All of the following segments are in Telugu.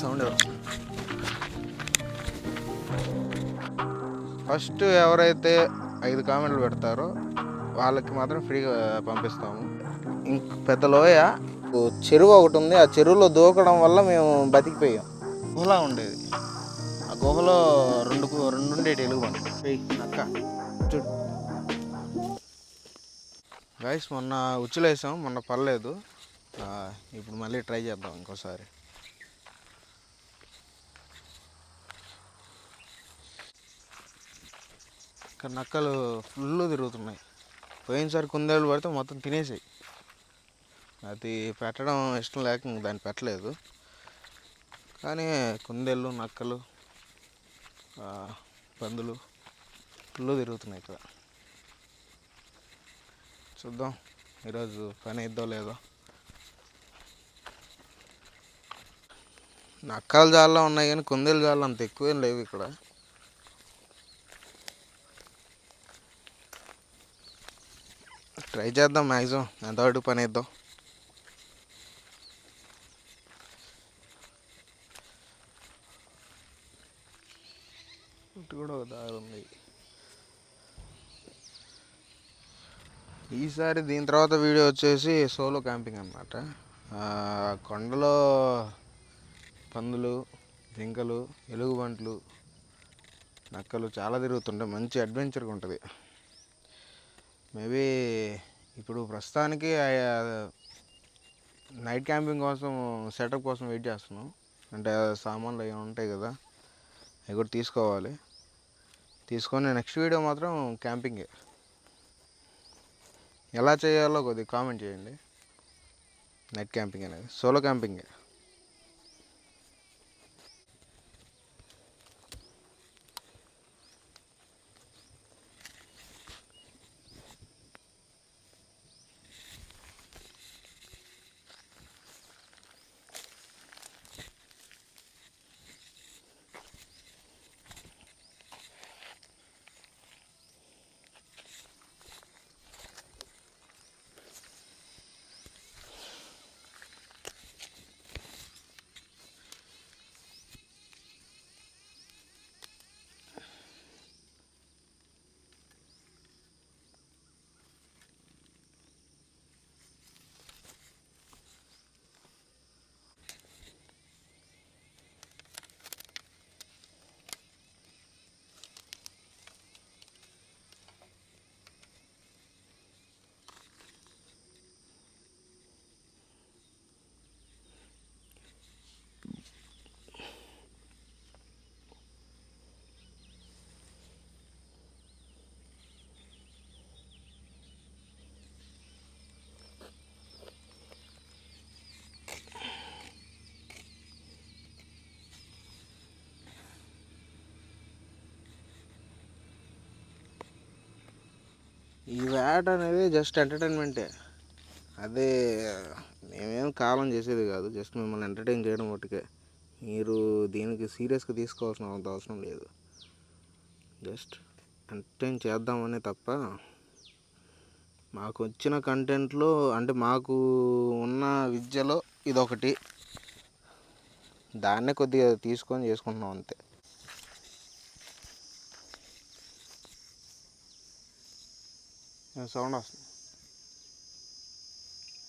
సౌండ్ ఎవరు? ఫస్ట్ ఎవరైతే ఐదు కామెంట్లు పెడతారో వాళ్ళకి మాత్రం ఫ్రీగా పంపిస్తాము. ఇంక పెద్ద లోయ చెరువు ఒకటి ఉంది. ఆ చెరువులో దూకడం వల్ల మేము బతికిపోయాం. గుహలా ఉండేది. ఆ గుహలో రెండు రెండు ఉండేటి ఎలుగు అక్క. చూడు. గైస్ మొన్న ఉచ్చులేసాం. మొన్న పర్లేదు. ఇప్పుడు మళ్ళీ ట్రై చేద్దాం ఇంకోసారి. ఇక్కడ నక్కలు ఫుల్ తిరుగుతున్నాయి. పోయినసారి కుందేళ్ళు పడితే మొత్తం తినేసాయి. అది పెట్టడం ఇష్టం లేక దాన్ని పెట్టలేదు. కానీ కుందేళ్ళు నక్కలు పందులు ఫుల్ తిరుగుతున్నాయి ఇక్కడ. చూద్దాం ఈరోజు పని ఇద్దో లేదో. నక్కల జాల్లో ఉన్నాయి కానీ కుందేలు జాల్లో అంత ఎక్కువేం లేవు ఇక్కడ. ట్రై చేద్దాం మ్యాక్సిమం ఎంతవరకు పని ఇద్దాం ఇటు కూడా ఒక దారి ఉంది. ఈసారి దీని తర్వాత వీడియో వచ్చేసి సోలో క్యాంపింగ్ అనమాట కొండలో పందులు జింకలు ఎలుగుబంట్లు నక్కలు చాలా తిరుగుతుంటాయి. మంచి అడ్వెంచర్గా ఉంటుంది. మేబీ ఇప్పుడు ప్రస్తుతానికి నైట్ క్యాంపింగ్ కోసం సెటప్ కోసం వెయిట్ చేస్తున్నాం. అంటే సామాన్లు అవి ఉంటాయి కదా అవి కూడా తీసుకోవాలి. తీసుకొని నెక్స్ట్ వీడియో మాత్రం క్యాంపింగే. ఎలా చేయాలో కొద్దిగా కామెంట్ చేయండి. నైట్ క్యాంపింగ్ అనేది సోలో క్యాంపింగే. ఈ వేట అనేది జస్ట్ ఎంటర్టైన్మెంటే. అదే మేమేం కాలం చేసేది కాదు జస్ట్ మిమ్మల్ని ఎంటర్టైన్ చేయడం ఒకటికే మీరు దీనికి సీరియస్గా తీసుకోవాల్సిన అంత అవసరం లేదు. జస్ట్ ఎంటర్టైన్ చేద్దామనే తప్ప మాకు వచ్చిన కంటెంట్లో అంటే మాకు ఉన్న విద్యలో ఇదొకటి. దాన్నే కొద్దిగా తీసుకొని చేసుకుంటున్నాం అంతే. సౌండ్ వస్తుంది?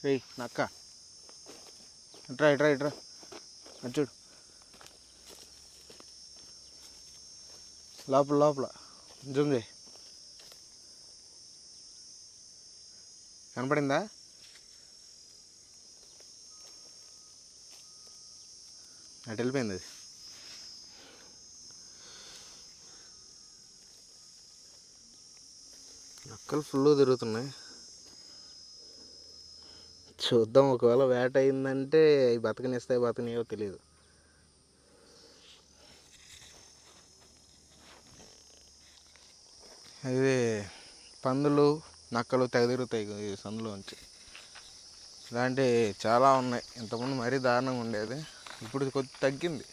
రే నక్క ఇట్రా ఇట్రా ఇట్రా అటు చూడు. లోపల లోపల. జూమ్ చేయి. కనపడిందా? అటు వెళ్ళిపోయింది అది. నక్కలు ఫుల్ తిరుగుతున్నాయి. చూద్దాం ఒకవేళ వేట అయిందంటే అవి బతకనిస్తాయి బతకనియో తెలియదు ఇది పందులు నక్కలు తెగ తిరుగుతాయి సందులోంచి. ఇలాంటి చాలా ఉన్నాయి. ఇంతకుముందు మరీ దారుణంగా ఉండేది. ఇప్పుడు కొద్ది తగ్గింది.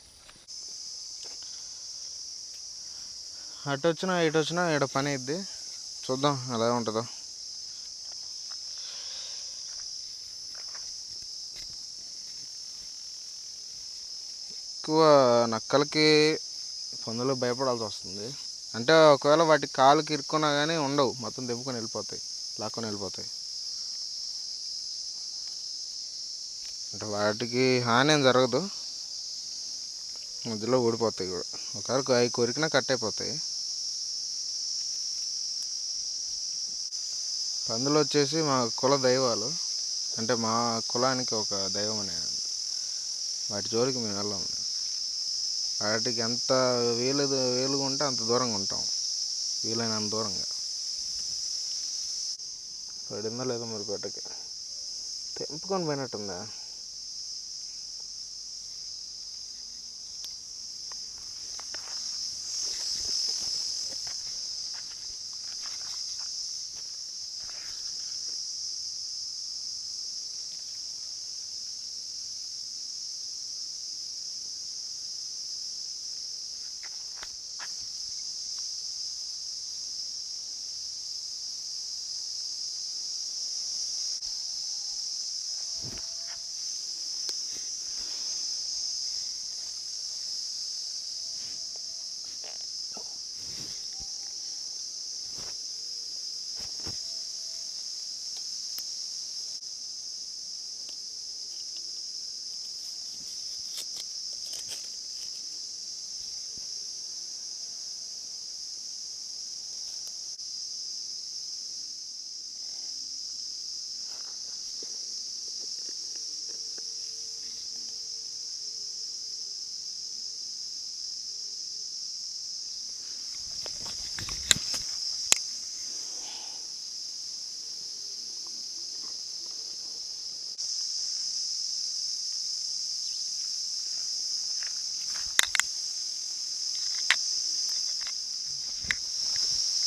అటు వచ్చినా ఇటు వచ్చినా ఇక్కడ పని అయింది చూద్దాం ఎలా ఉంటుందో. ఎక్కువ నక్కలకి పందులు భయపడాల్సి వస్తుంది. అంటే ఒకవేళ వాటి కాలుకి ఇరుక్కున్నా కానీ ఉండవు. మొత్తం దెబ్బకొని వెళ్ళిపోతాయి. లాక్కొని వెళ్ళిపోతాయి. అంటే వాటికి హాని ఏం జరగదు. మధ్యలో ఊడిపోతాయి కూడా. ఒకవేళ అవి కొరికినా కట్ అయిపోతాయి. పందులు వచ్చేసి మా కుల దైవాలు అంటే మా కులానికి ఒక దైవం అనే వాటి జోలికి మేము వెళ్ళాము వాటికి ఎంత వీలు వీలుగా ఉంటే అంత దూరంగా ఉంటాం. వీలైనంత దూరంగా. పడిందో లేదో మరి పెట్టకి తెంపుకొని పోయినట్టుందా?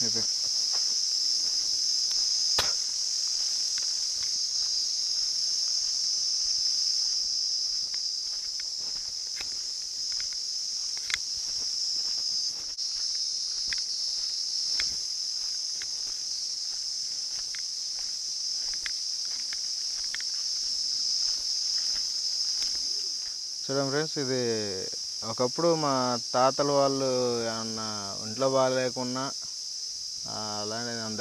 అయిపోయి చూడం ఫ్రెండ్స్ ఇది ఒకప్పుడు మా తాతలు వాళ్ళు ఏమన్నా ఒంట్లో బాగాలేకున్నా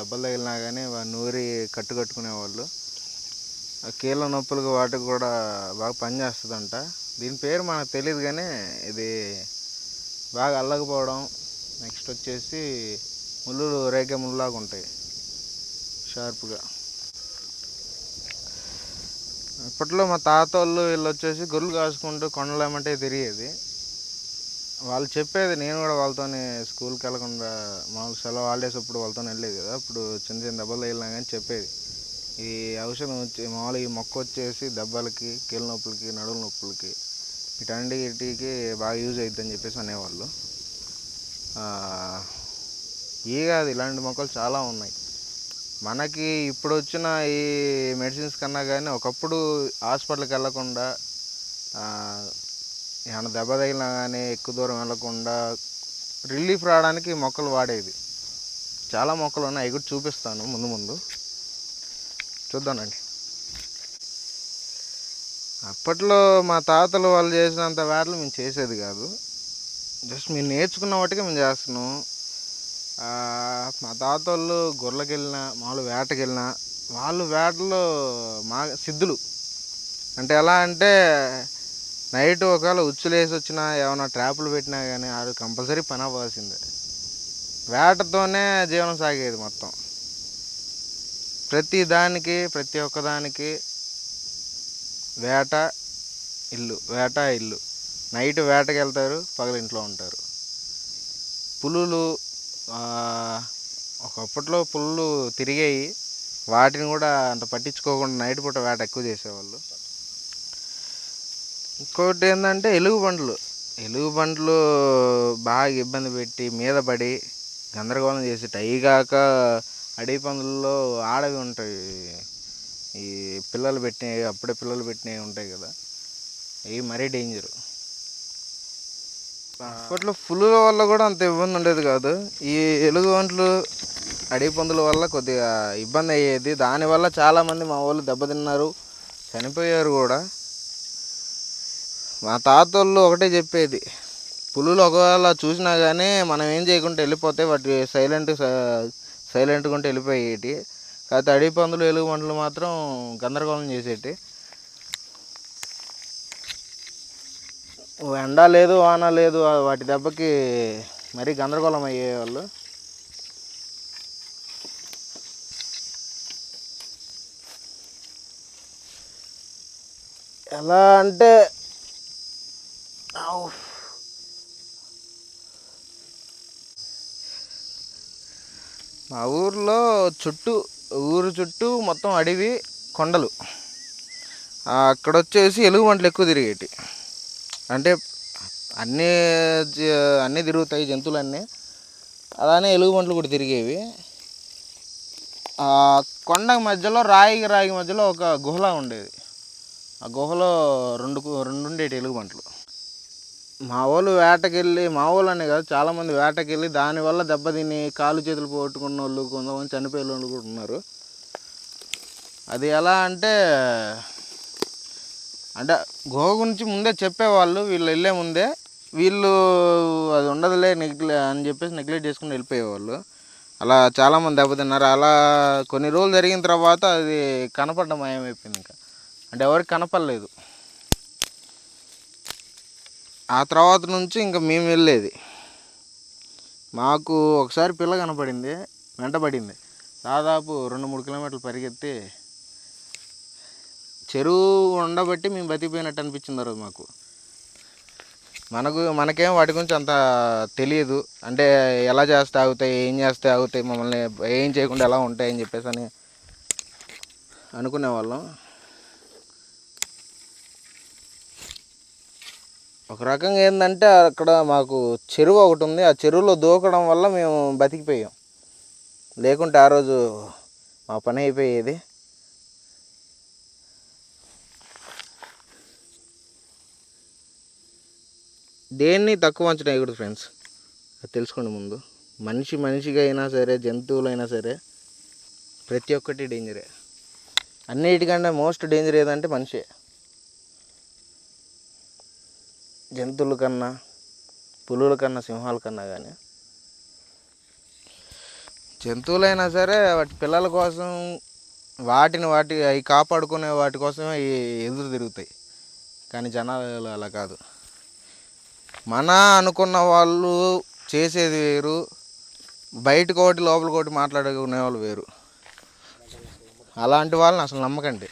దెబ్బలు తగిలినా కానీ వా- నూరి కట్టు కట్టుకునేవాళ్ళు. ఆ కీళ్ళ నొప్పులకు వాటికి కూడా బాగా పనిచేస్తుందంట దీని పేరు మనకు తెలియదు కానీ ఇది బాగా అల్లకపోవడం. నెక్స్ట్ వచ్చేసి ముళ్ళు రేగే ముళ్ళలాగా ఉంటాయి. షార్ప్గా. అప్పట్లో మా తాత వాళ్ళు వీళ్ళు వచ్చేసి గొర్రెలు కాసుకుంటూ కొండలేమంటే తిరిగేది వాళ్ళు చెప్పేది నేను కూడా వాళ్ళతోనే స్కూల్కి వెళ్ళకుండా మామూలు సెలవు హాలిడేస్ అప్పుడు వాళ్ళతో వెళ్ళేది కదా. అప్పుడు చిన్న చిన్న దెబ్బలు తగిలినా కానీ చెప్పేది. ఈ ఔషధం వచ్చి మామూలుగా ఈ మొక్క వచ్చేసి దెబ్బలకి కీళ్ళ నొప్పులకి నడుల నొప్పులకి వీటన్నిటికి బాగా యూజ్ అవుతుందని చెప్పేసి అనేవాళ్ళు. ఈ కాదు ఇలాంటి మొక్కలు చాలా ఉన్నాయి. మనకి ఇప్పుడు వచ్చిన ఈ మెడిసిన్స్ కన్నా కానీ ఒకప్పుడు హాస్పిటల్కి వెళ్ళకుండా ఏమైనా దెబ్బ తగిలినా కానీ ఎక్కువ దూరం వెళ్ళకుండా రిలీఫ్ రావడానికి మొక్కలు వాడేది చాలా మొక్కలు ఉన్నాయి అవి కూడా చూపిస్తాను ముందు ముందు. చూద్దానండి అప్పట్లో మా తాతలు వాళ్ళు చేసినంత వేటలు మేము చేసేది కాదు. జస్ట్ మేము నేర్చుకున్న వాటికి మేము చేస్తున్నాం. మా తాత వాళ్ళు గొర్రెకి వెళ్ళినా మామూలు వేటకి వెళ్ళినా వాళ్ళు వేటలో మా సిద్ధులు. అంటే ఎలా అంటే నైట్ ఒకవేళ ఉచ్చులేసి వచ్చినా ఏమైనా ట్రాపులు పెట్టినా కానీ ఆడు కంపల్సరీ పని అవ్వాల్సిందే. వేటతోనే జీవనం సాగేది మొత్తం. ప్రతి దానికి ప్రతి ఒక్కదానికి వేట ఇల్లు వేట ఇల్లు. నైట్ వేటకి వెళ్తారు పగలు ఇంట్లో ఉంటారు. పులులు ఒకప్పట్లో పులులు తిరిగాయి. వాటిని కూడా అంత పట్టించుకోకుండా నైట్ పూట వేట ఎక్కువ చేసేవాళ్ళు. ఇంకోటి ఏంటంటే ఎలుగు బండ్లు. ఎలుగు బండ్లు బాగా ఇబ్బంది పెట్టి మీద పడి గందరగోళం చేసి అవి కాక అడవి పందుల్లో ఆడవి ఉంటాయి. ఈ పిల్లలు పెట్టినవి అప్పుడే పిల్లలు పెట్టినవి ఉంటాయి కదా. ఇవి మరీ డేంజర్ అప్పట్లో పులుల వల్ల కూడా అంత ఇబ్బంది ఉండేది కాదు. ఈ ఎలుగు వంటలు అడవి పందుల వల్ల కొద్దిగా ఇబ్బంది అయ్యేది. దానివల్ల చాలామంది మా వాళ్ళు దెబ్బతిన్నారు. చనిపోయారు కూడా. మా తాతోళ్ళు ఒకటే చెప్పేది. పులులు ఒకవేళ చూసినా కానీ మనం ఏం చేయకుండా వెళ్ళిపోతే వాటి సైలెంట్ సైలెంట్గా ఉంటే వెళ్ళిపోయేటి. కాకపోతే అడవి పందులు ఎలుగు పండ్లు మాత్రం గందరగోళం చేసేటి. ఎండ లేదు వాన లేదు వాటి దెబ్బకి మరీ గందరగోళం అయ్యేవాళ్ళు. ఎలా అంటే auf. మా ఊర్లో చుట్టూ ఊరు చుట్టూ మొత్తం అడవి కొండలు. అక్కడ వచ్చేసి ఎలుగుబంట్లు ఎక్కువ తిరిగేటి. అంటే అన్నీ అన్నీ తిరుగుతాయి జంతువులన్నీ. అలానే అలానే ఎలుగుబంట్లు కూడా తిరిగేవి. కొండ మధ్యలో రాయికి రాయి మధ్యలో ఒక గుహలా ఉండేది. ఆ గుహలో రెండు రెండు ఉండేటి ఎలుగుబంట్లు మా వాళ్ళు వేటకెళ్ళి మా వాళ్ళు అనే కాదు చాలామంది వేటకెళ్ళి దానివల్ల దెబ్బతిని కాలు చేతులు పోగొట్టుకున్న వాళ్ళు కొంతమంది చనిపోయే వాళ్ళు కూడా ఉన్నారు. అది ఎలా అంటే అంటే గుహ గురించి ముందే చెప్పేవాళ్ళు వీళ్ళు వెళ్ళే ముందే. వీళ్ళు అది ఉండదులే నెగ్లె అని చెప్పేసి నెగ్లెక్ట్ చేసుకుని వెళ్ళిపోయేవాళ్ళు. అలా చాలామంది దెబ్బతిన్నారు. అలా కొన్ని రోజులు జరిగిన తర్వాత అది కనపడడం మాయమైపోయింది ఇంకా. అంటే ఎవరికి కనపడలేదు. ఆ తర్వాత నుంచి ఇంకా మేము వెళ్ళేది. మాకు ఒకసారి పిల్ల కనపడింది వెంటబడింది. దాదాపు రెండు మూడు కిలోమీటర్లు పరిగెత్తి చెరువు ఉండబట్టి మేము బతికిపోయినట్టు అనిపించింది రోజు మాకు. మనకు మనకేం వాటి గురించి అంత తెలియదు. అంటే ఎలా చేస్తే ఆగుతాయి ఏం చేస్తే ఆగుతాయి మమ్మల్ని ఏం చేయకుండా ఎలా ఉంటాయి అని చెప్పేసి అని అనుకునేవాళ్ళం. ఒక రకంగా ఏంటంటే అక్కడ మాకు చెరువు ఒకటి ఉంది. ఆ చెరువులో దూకడం వల్ల మేము బతికిపోయాం. లేకుంటే ఆ రోజు మా పని అయిపోయేది. దేన్ని తక్కువ అంచనా వేయకూడదు ఫ్రెండ్స్. అది తెలుసుకోండి ముందు. మనిషి మనిషిగా అయినా సరే జంతువులైనా సరే ప్రతి ఒక్కటి డేంజరే. అన్నిటికంటే మోస్ట్ డేంజర్ ఏదంటే మనిషే. జంతువుల కన్నా పులుల కన్నా సింహాల కన్నా కానీ జంతువులైనా సరే వాటి పిల్లల కోసం వాటిని వాటి అవి కాపాడుకునే వాటి కోసమే అవి ఎదురు తిరుగుతాయి. కానీ జనాలు అలా కాదు. మన అనుకున్న వాళ్ళు చేసేది వేరు బయటకు ఒకటి లోపలికి ఒకటి మాట్లాడుకునే వాళ్ళు వేరు. అలాంటి వాళ్ళని అసలు నమ్మకండి.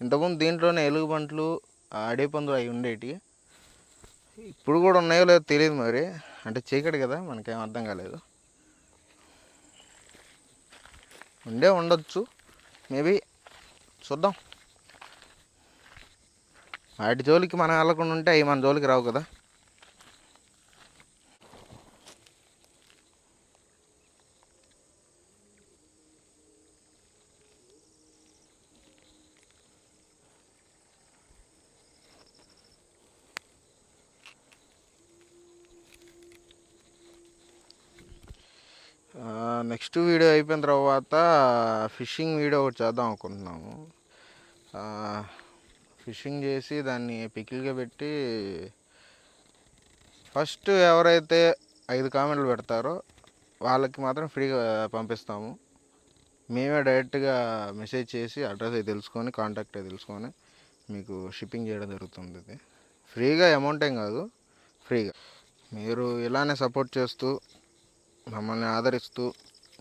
ఇంతకుముందు దీంట్లోనే ఎలుగుబంట్లు ఆడే పందులు అవి ఉండేటి. ఇప్పుడు కూడా ఉన్నాయో లేదో తెలియదు మరి. అంటే చీకటి కదా మనకేం అర్థం కాలేదు. ఉండే ఉండొచ్చు. మేబీ చూద్దాం. వాటి జోలికి మనం వెళ్ళకుండా ఉంటే అవి మన జోలికి రావు కదా. నెక్స్ట్ వీడియో అయిపోయిన తర్వాత ఫిషింగ్ వీడియో ఒకటి చేద్దాం అనుకుంటున్నాము. ఫిషింగ్ చేసి దాన్ని పికిల్గా పెట్టి ఫస్ట్ ఎవరైతే ఐదు కామెంట్లు పెడతారో వాళ్ళకి మాత్రం ఫ్రీగా పంపిస్తాము. మేమే డైరెక్ట్గా మెసేజ్ చేసి అడ్రస్ అయి తెలుసుకొని కాంటాక్ట్ అయి తెలుసుకొని మీకు షిప్పింగ్ చేయడం జరుగుతుంది ఇది. ఫ్రీగా అమౌంట్ ఏం కాదు ఫ్రీగా. మీరు ఇలానే సపోర్ట్ చేస్తూ మమ్మల్ని ఆదరిస్తూ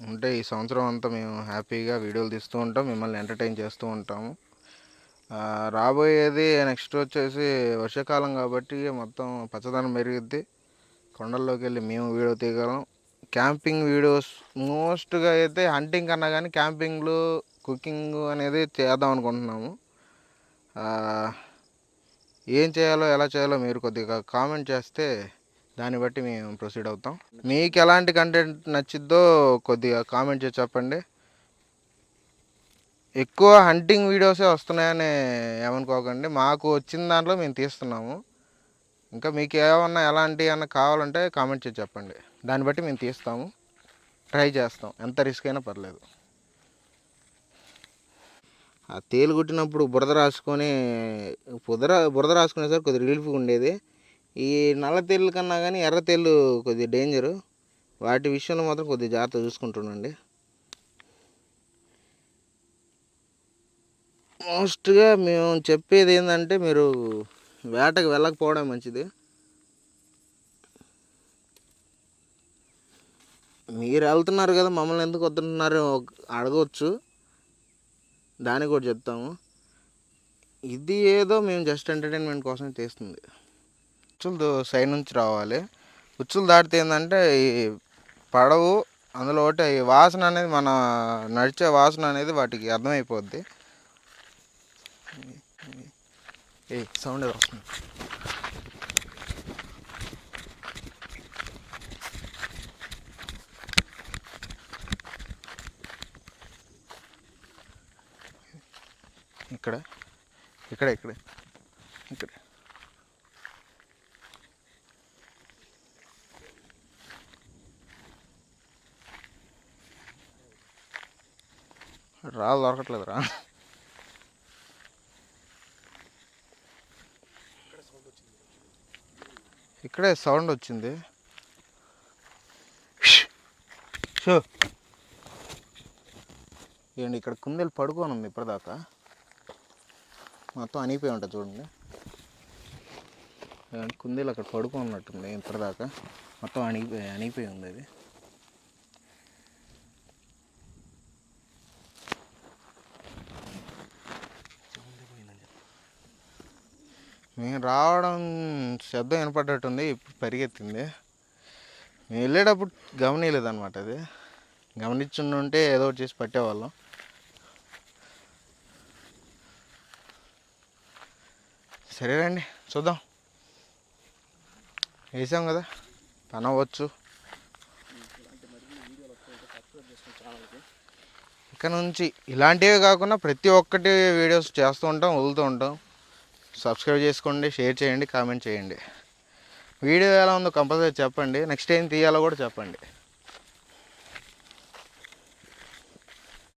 ఉంటే ఈ సంవత్సరం అంతా మేము హ్యాపీగా వీడియోలు తీస్తూ ఉంటాం మిమ్మల్ని ఎంటర్టైన్ చేస్తూ ఉంటాము. రాబోయేది నెక్స్ట్ వచ్చేసి వర్షాకాలం కాబట్టి మొత్తం పచ్చదనం పెరిగిద్ది. కొండల్లోకి వెళ్ళి మేము వీడియో తీయగలం. క్యాంపింగ్ వీడియోస్ మోస్ట్గా అయితే హంటింగ్ కన్నా కానీ క్యాంపింగ్లు కుకింగ్ అనేది చేద్దాం అనుకుంటున్నాము. ఏం చేయాలో ఎలా చేయాలో మీరు కొద్దిగా కామెంట్ చేస్తే దాన్ని బట్టి మేము ప్రొసీడ్ అవుతాం. మీకు ఎలాంటి కంటెంట్ నచ్చిద్దో కొద్దిగా కామెంట్ చేసి చెప్పండి. ఎక్కువ హంటింగ్ వీడియోసే వస్తున్నాయని ఏమనుకోకండి. మాకు వచ్చిన దాంట్లో మేము తీస్తున్నాము. ఇంకా మీకు ఏమన్నా ఎలాంటి అన్న కావాలంటే కామెంట్ చేసి చెప్పండి. దాన్ని బట్టి మేము తీస్తాము. ట్రై చేస్తాం. ఎంత రిస్క్ అయినా పర్లేదు. ఆ తేలు కుట్టినప్పుడు బురద రాసుకొని బురద బురద రాసుకునేసరికి కొద్దిగా రిలీఫ్గా ఉండేది. ఈ నల్ల తేళ్ళు కన్నా కానీ ఎర్ర తెల్లు కొద్దిగా డేంజరు వాటి విషయంలో మాత్రం కొద్దిగా జాగ్రత్త చూసుకుంటుండండి. మోస్ట్గా మేము చెప్పేది ఏంటంటే మీరు వేటకు వెళ్ళకపోవడం మంచిది. మీరు వెళ్తున్నారు కదా మమ్మల్ని ఎందుకు వద్దున్నారు అడగవచ్చు దానికి కూడా చెప్తాము. ఇది ఏదో మేము జస్ట్ ఎంటర్టైన్మెంట్ కోసం తీస్తుంది ఉచ్చులు సైడ్ నుంచి రావాలి. ఉచ్చులు దాటితే ఏంటంటే ఈ పడవు అందులో ఒకటి ఈ వాసన అనేది మన నడిచే వాసన అనేది వాటికి అర్థమైపోద్ది. ఏ సౌండ్ వస్తుంది. ఇక్కడ ఇక్కడ ఇక్కడ ఇక్కడ. రాళ్ళు దొరకట్లేదురా. ఇక్కడే సౌండ్ వచ్చింది. షో. ఏంటి ఇక్కడ కుందేలు పడుకొని ఉంది ఇప్పటిదాకా? మొత్తం అనిపోయి ఉంటుంది చూడండి. కుందేలు అక్కడ పడుకొని ఉన్నట్టుంది ఇప్పటిదాకా? మొత్తం అణిగిపోయి అణిగిపోయి ఉంది అది. మేము రావడం శబ్దం వినపడ్డట్టుంది ఇప్పుడు పరిగెత్తింది. మేము వెళ్ళేటప్పుడు గమనించలేదన్నమాట అది. గమనించుంటే ఏదో ఒకటి చేసి పట్టేవాళ్ళం. సరేనండి చూద్దాం. వేసాం కదా పని అవ్వచ్చు. నుంచి ఇలాంటివే కాకుండా ప్రతి ఒక్కటి వీడియోస్ చేస్తూ ఉంటాం వదులుతూ ఉంటాం. సబ్స్క్రైబ్ చేసుకోండి షేర్ చేయండి కామెంట్ చేయండి. వీడియో ఎలా ఉందో కంపల్సరీ చెప్పండి. నెక్స్ట్ ఏం తీయాలో కూడా చెప్పండి.